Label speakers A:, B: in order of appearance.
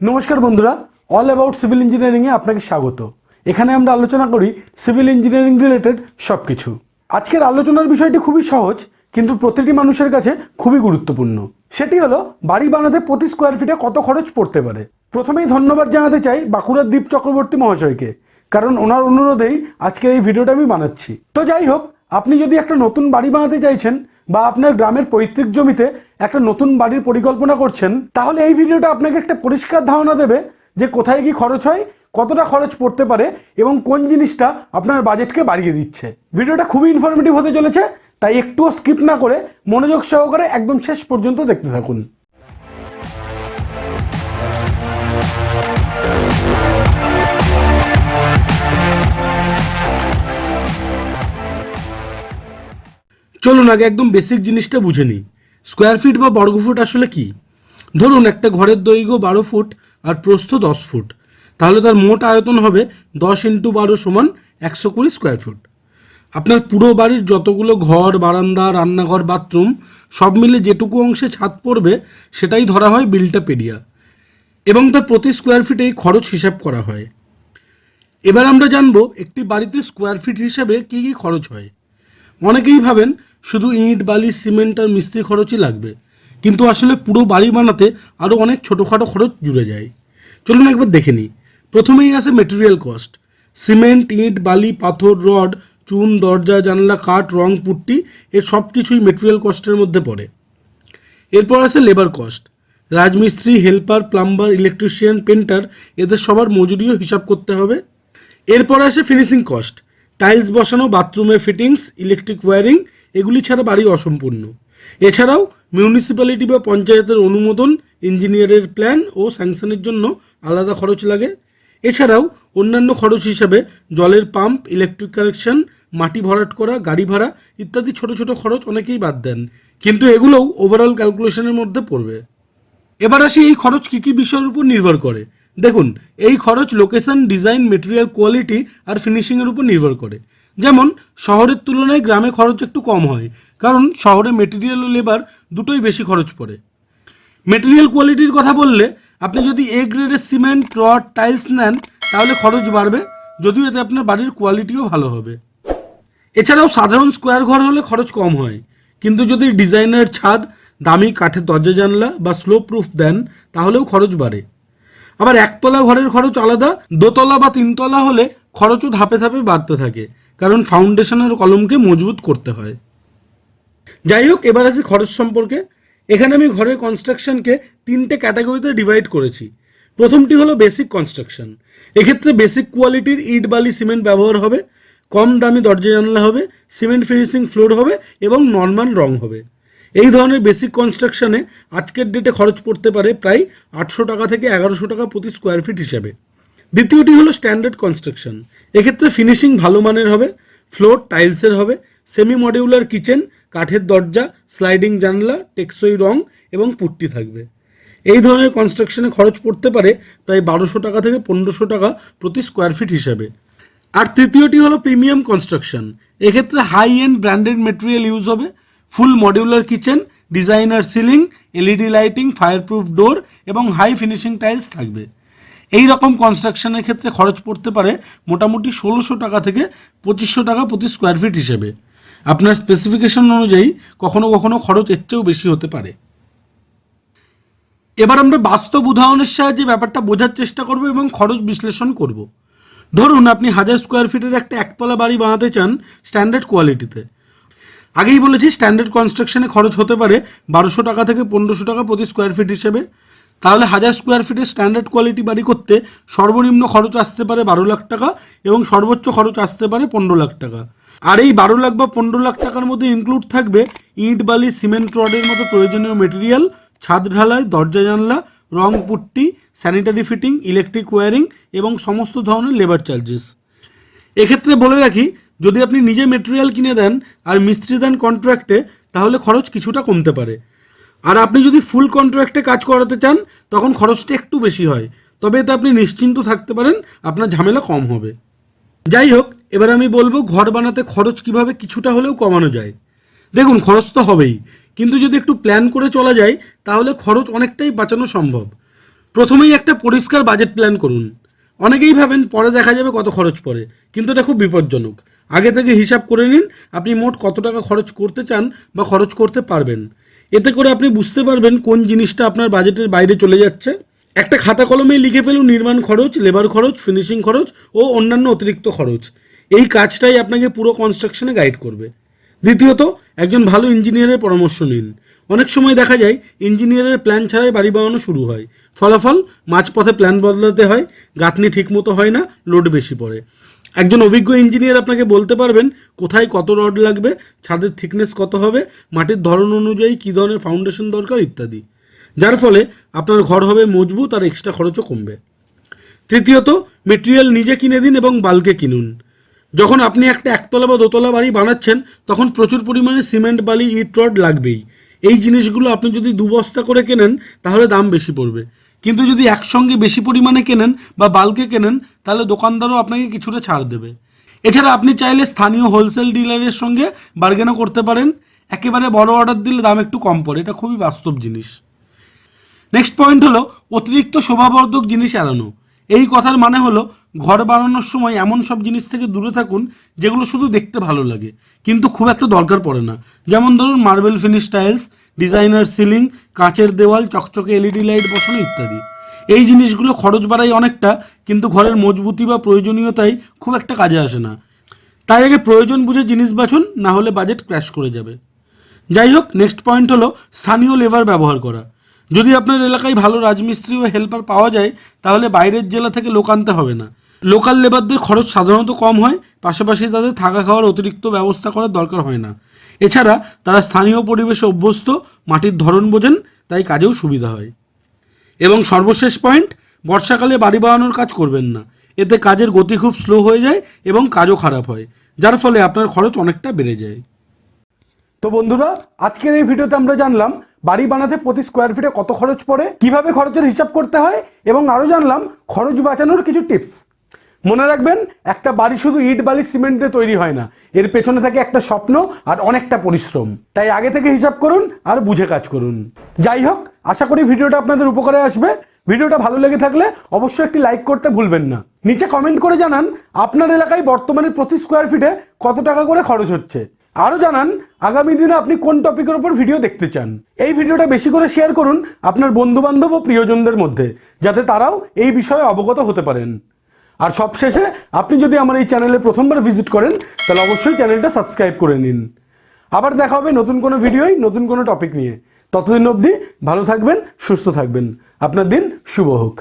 A: নমস্কার বন্ধুরা all about civil ইঞ্জিনিয়ারিংয়ে আপনাকে স্বাগত। এখানে আমরা আলোচনা করি সিভিল ইঞ্জিনিয়ারিং রিলেটেড সব কিছু আজকের আলোচনার বিষয়টি খুবই সহজ, কিন্তু প্রতিটি মানুষের কাছে খুবই গুরুত্বপূর্ণ। সেটি হলো, বাড়ি বানাতে প্রতি স্কোয়ার ফিটে কত খরচ পড়তে পারে? প্রথমেই ধন্যবাদ জানাতে চাই বাঁকুড়ার দ্বীপ চক্রবর্তী মহাশয়কে, কারণ ওনার অনুরোধেই আজকের এই ভিডিওটা আমি বানাচ্ছি। তো যাই হোক, আপনি যদি একটা নতুন বাড়ি বানাতে চাইছেন বা আপনার গ্রামের পৈতৃক জমিতে একটা নতুন বাড়ির পরিকল্পনা করছেন, তাহলে এই ভিডিওটা আপনাকে একটা পরিষ্কার ধারণা দেবে যে কোথায় কি খরচ হয়, কতটা খরচ পড়তে পারে এবং কোন জিনিসটা আপনার বাজেটকে বাড়িয়ে দিচ্ছে। ভিডিওটা খুবই ইনফরমেটিভ হতে চলেছে, তাই একটুও স্কিপ না করে মনোযোগ সহকারে একদম শেষ পর্যন্ত দেখতে থাকুন। চলুন আগে একদম বেসিক জিনিসটা বুঝে নিই। স্কোয়ার ফিট বা বর্গফুট আসলে কি? ধরুন একটা ঘরের দৈর্ঘ্য বারো ফুট আর প্রস্থ দশ ফুট। তাহলে তার মোট আয়তন হবে দশ ইন্টু বারো সমান একশো কুড়ি স্কোয়ার ফুট আপনার পুরো বাড়ির যতগুলো ঘর, বারান্দা, রান্নাঘর, বাথরুম, সব মিলে যেটুকু অংশে ছাদ পড়বে, সেটাই ধরা হয় বিলটা পেরিয়া এবং তার প্রতি স্কোয়ার ফিটেই খরচ হিসাব করা হয়। এবার আমরা জানব একটি বাড়িতে স্কোয়ার ফিট হিসাবে কী কী খরচ হয়। অনেকেই ভাবেন শুধু ইট, বালি, সিমেন্ট আর মিস্ত্রি খরচই লাগবে। কিন্তু আসলে পুরো বাড়ি বানাতে আরও অনেক ছোটোখাটো খরচ জুড়ে যায়। চলুন একবার দেখে নিই। প্রথমেই আসে মেটেরিয়াল কস্ট সিমেন্ট, ইট, বালি, পাথর, রড, চুন, দরজা, জানলা, কাঠ, রং, পুট্টি, এর সব কিছুই মেটেরিয়াল কস্টের মধ্যে পড়ে। এরপর আসে লেবার কস্ট রাজমিস্ত্রি হেল্পার প্লাম্বার ইলেকট্রিশিয়ান পেন্টার এদের সবার মজুরিও হিসাব করতে হবে। এরপর আসে ফিনিশিং কস্ট টাইলস বসানো, বাথরুমের ফিটিংস, ইলেকট্রিক ওয়্যারিং এগুলি ছাড়া বাড়ি অসম্পূর্ণ। এছাড়াও মিউনিসিপ্যালিটি বা পঞ্চায়েতের অনুমোদন, ইঞ্জিনিয়ারের প্ল্যান ও স্যাংশনের জন্য আলাদা খরচ লাগে। এছাড়াও অন্যান্য খরচ হিসাবে জলের পাম্প, ইলেকট্রিক কানেকশন, মাটি ভরাট করা, গাড়ি ভাড়া ইত্যাদি ছোট ছোট খরচ অনেকেই বাদ দেন। কিন্তু এগুলোও ওভারঅল ক্যালকুলেশনের মধ্যে পড়বে। এবার আসি এই খরচ কী কী বিষয়ের উপর নির্ভর করে। দেখুন, এই খরচ লোকেশন ডিজাইন মেটেরিয়াল কোয়ালিটি আর ফিনিশিংয়ের উপর নির্ভর করে। যেমন, শহরের তুলনায় গ্রামে খরচ একটু কম হয়, কারণ শহরে মেটেরিয়াল ও লেবার দুটোই বেশি খরচ পড়ে। মেটেরিয়াল কোয়ালিটির কথা বললে, আপনি যদি এ গ্রেডের সিমেন্ট রড টাইলস নেন, তাহলে খরচ বাড়বে, যদিও এতে আপনার বাড়ির কোয়ালিটিও ভালো হবে। এছাড়াও সাধারণ স্কোয়ার ঘর হলে খরচ কম হয়, কিন্তু যদি ডিজাইনার ছাদ, দামি কাঠের দরজা জানলা বা স্লো প্রুফ দেন, তাহলেও খরচ বাড়ে। আবার একতলা ঘরের খরচ আলাদা, দোতলা বা তিনতলা হলে খরচও ধাপে ধাপে বাড়তে থাকে, কারণ ফাউন্ডেশনের কলমকে মজবুত করতে হয়। যাই হোক, এবার আসি খরচ সম্পর্কে। এখানে আমি ঘরের কনস্ট্রাকশনকে তিনটে ক্যাটাগরিতে ডিভাইড করেছি। প্রথমটি হলো বেসিক কনস্ট্রাকশন এক্ষেত্রে বেসিক কোয়ালিটির ইট, বালি সিমেন্ট ব্যবহার হবে, কম দামি দরজা জানলা হবে সিমেন্ট ফিনিশিং ফ্লোর হবে এবং নর্মাল রং হবে। এই ধরনের বেসিক কনস্ট্রাকশনে আজকের ডেটে খরচ পড়তে পারে প্রায় আটশো টাকা থেকে এগারোশো টাকা প্রতি স্কোয়ার ফিট হিসাবে। দ্বিতীয়টি হলো স্ট্যান্ডার্ড কনস্ট্রাকশন এক্ষেত্রে ফিনিশিং ভালো মানের হবে ফ্লোর টাইলসের হবে সেমি মডিউলার কিচেন কাঠের দরজা স্লাইডিং জানলা, টেকসই রং এবং পুট্টি থাকবে। এই ধরনের কনস্ট্রাকশনে খরচ পড়তে পারে প্রায় বারোশো টাকা থেকে পনেরোশো টাকা প্রতি স্কোয়ার ফিট হিসাবে। আর তৃতীয়টি হলো প্রিমিয়াম কনস্ট্রাকশন এক্ষেত্রে high end branded material use হবে full modular kitchen, designer ceiling, LED lighting, fireproof door এবং হাই ফিনিশিং টাইলস থাকবে। এই রকম কনস্ট্রাকশনের ক্ষেত্রে খরচ পড়তে পারে মোটামুটি ষোলোশো টাকা থেকে পঁচিশশো টাকা প্রতি স্কোয়ার ফিট হিসেবে। আপনার স্পেসিফিকেশন অনুযায়ী কখনো কখনো খরচ এর চেয়েও বেশি হতে পারে। এবার আমরা বাস্তব উদাহরণের সাহায্যে ব্যাপারটা বোঝার চেষ্টা করব এবং খরচ বিশ্লেষণ করব। ধরুন, আপনি হাজার স্কোয়ার ফিটের একটা একতলা বাড়ি বানাতে চান স্ট্যান্ডার্ড কোয়ালিটিতে আগেই বলেছি স্ট্যান্ডার্ড কনস্ট্রাকশনে খরচ হতে পারে বারোশো টাকা থেকে পনেরোশো টাকা প্রতি স্কোয়ার ফিট হিসেবে। তাহলে হাজার স্কোয়ার ফিটের স্ট্যান্ডার্ড কোয়ালিটি বাড়ি করতে সর্বনিম্ন খরচ আসতে পারে বারো লাখ টাকা এবং সর্বোচ্চ খরচ আসতে পারে পনেরো লাখ টাকা। আর এই বারো লাখ বা পনেরো লাখ টাকার মধ্যে ইনক্লুড থাকবে ইট, বালি সিমেন্ট রডের মতো প্রয়োজনীয় মেটেরিয়াল ছাদ ঢালাই, দরজা জানলা, রং putty sanitary fitting electric wiring এবং সমস্ত ধরনের লেবার চার্জেস এক্ষেত্রে বলে রাখি যদি আপনি নিজে মেটেরিয়াল কিনে দেন আর মিস্ত্রি দেন কন্ট্রাক্টে তাহলে খরচ কিছুটা কমতে পারে। আর আপনি যদি ফুল কন্ট্রাক্টে কাজ করাতে চান, তখন খরচটা একটু বেশি হয়। তবে এতে আপনি নিশ্চিন্ত থাকতে পারেন, আপনার ঝামেলা কম হবে। যাই হোক, এবার আমি বলব ঘর বানাতে খরচ কীভাবে কিছুটা হলেও কমানো যায়। দেখুন, খরচ তো হবেই। কিন্তু যদি একটু প্ল্যান করে চলা যায়, তাহলে খরচ অনেকটাই বাঁচানো সম্ভব। প্রথমেই একটা পরিষ্কার বাজেট প্ল্যান করুন। অনেকেই ভাবেন পরে দেখা যাবে কত খরচ পড়ে, কিন্তু এটা খুব বিপজ্জনক। আগে থেকে হিসাব করে নিন আপনি মোট কত টাকা খরচ করতে চান বা খরচ করতে পারবেন। এতে করে আপনি বুঝতে পারবেন কোন জিনিসটা আপনার বাজেটের বাইরে চলে যাচ্ছে। একটা খাতা কলমে লিখে ফেলুন নির্মাণ খরচ, লেবার খরচ ফিনিশিং খরচ ও অন্যান্য অতিরিক্ত খরচ। এই কাজটাই আপনাকে পুরো কনস্ট্রাকশনে গাইড করবে। দ্বিতীয়ত, একজন ভালো ইঞ্জিনিয়ারের পরামর্শ নিন। অনেক সময় দেখা যায় ইঞ্জিনিয়ারের প্ল্যান ছাড়াই বাড়ি বানানো শুরু হয়। ফলাফল, মাঝপথে প্ল্যান বদলাতে হয়, গাঁথনি ঠিকমতো হয় না লোড বেশি পড়ে। একজন অভিজ্ঞ ইঞ্জিনিয়ার আপনাকে বলতে পারবেন কোথায় কত রড লাগবে, ছাদের থিকনেস কত হবে, মাটির ধরন অনুযায়ী কী ধরনের ফাউন্ডেশন দরকার ইত্যাদি। যার ফলে আপনার ঘর হবে মজবুত আর এক্সট্রা খরচও কমবে। তৃতীয়ত মেটেরিয়াল নিজে কিনে দিন এবং বালকে কিনুন। যখন আপনি একটা একতলা বা দোতলা বাড়ি বানাচ্ছেন, তখন প্রচুর পরিমাণে সিমেন্ট বালি, ইট, রড লাগবেই। এই জিনিসগুলো আপনি যদি দু বস্তা করে কেনেন, তাহলে দাম বেশি পড়বে। কিন্তু যদি একসঙ্গে বেশি পরিমাণে কেনেন বা বাল্কে কেনেন, তাহলে দোকানদারও আপনাকে কিছুটা ছাড় দেবে। এছাড়া আপনি চাইলে স্থানীয় হোলসেল ডিলারের সঙ্গে বার্গেনও করতে পারেন। একেবারে বড় অর্ডার দিলে দাম একটু কম পড়ে, এটা খুবই বাস্তব জিনিস। নেক্সট পয়েন্ট হলো, অতিরিক্ত শোভাবর্ধক জিনিস এড়ানো। এই কথার মানে হলো, ঘর বানানোর সময় এমন সব জিনিস থেকে দূরে থাকুন, যেগুলো শুধু দেখতে ভালো লাগে, কিন্তু খুব একটা দরকার পড়ে না। যেমন ধরুন marble finish tiles designer ceiling, কাঁচের দেওয়াল, চকচকে এলইডি লাইট বসানো ইত্যাদি। এই জিনিসগুলো খরচ বাড়ায় অনেকটা, কিন্তু ঘরের মজবুতি বা প্রয়োজনীয়তাই খুব একটা কাজে আসে না। তাই আগে প্রয়োজন বুঝে জিনিস বাছুন, না হলে বাজেট ক্র্যাশ করে যাবে। যাই হোক নেক্সট পয়েন্ট হলো স্থানীয় লেবার ব্যবহার করা। যদি আপনার এলাকায় ভালো রাজমিস্ত্রি ও হেল্পার পাওয়া যায়, তাহলে বাইরের জেলা থেকে লোক আনতে হবে না। লোকাল লেবারদের খরচ সাধারণত কম হয়, পাশাপাশি তাদের থাকা খাওয়ার অতিরিক্ত ব্যবস্থা করার দরকার হয় না। এছাড়া তারা স্থানীয় পরিবেশে অভ্যস্ত, মাটির ধরন বোঝেন, তাই কাজেও সুবিধা হয়। এবং সর্বশেষ পয়েন্ট, বর্ষাকালে বাড়ি বানানোর কাজ করবেন না। এতে কাজের গতি খুব স্লো হয়ে যায় এবং কাজও খারাপ হয়, যার ফলে আপনার খরচ অনেকটা বেড়ে যায়। তো বন্ধুরা, আজকের এই ভিডিওতে আমরা জানলাম, বাড়ি বানাতে প্রতি স্কোয়ার ফিটে কত খরচ পড়ে, কীভাবে খরচের হিসাব করতে হয়, এবং আরও জানলাম, খরচ বাঁচানোর কিছু টিপস মনে রাখবেন, একটা বাড়ি শুধু ইট, বালি, সিমেন্ট দিয়ে তৈরি হয় না। এর পেছনে থাকে একটা স্বপ্ন আর অনেকটা পরিশ্রম। তাই আগে থেকে হিসাব করুন আর বুঝে কাজ করুন। যাই হোক, আশা করি ভিডিওটা আপনাদের উপকারে আসবে। ভিডিওটা ভালো লেগে থাকলে অবশ্যই একটি লাইক করতে ভুলবেন না। নিচে কমেন্ট করে জানান আপনার এলাকায় বর্তমানে প্রতি স্কোয়ার ফিটে কত টাকা করে খরচ হচ্ছে। আরও জানান, আগামী দিনে আপনি কোন টপিকের উপর ভিডিও দেখতে চান। এই ভিডিওটা বেশি করে শেয়ার করুন আপনার বন্ধু বান্ধব ও প্রিয়জনদের মধ্যে, যাতে তারাও এই বিষয়ে অবগত হতে পারেন। আর সবশেষে আপনি যদি আমার এই চ্যানেলে প্রথমবার ভিজিট করেন, তাহলে অবশ্যই চ্যানেলটা সাবস্ক্রাইব করে নিন। আবার দেখা হবে নতুন কোনো ভিডিওই নতুন কোনো টপিক নিয়ে। ততদিন অবধি ভালো থাকবেন, সুস্থ থাকবেন। আপনার দিন শুভ হোক।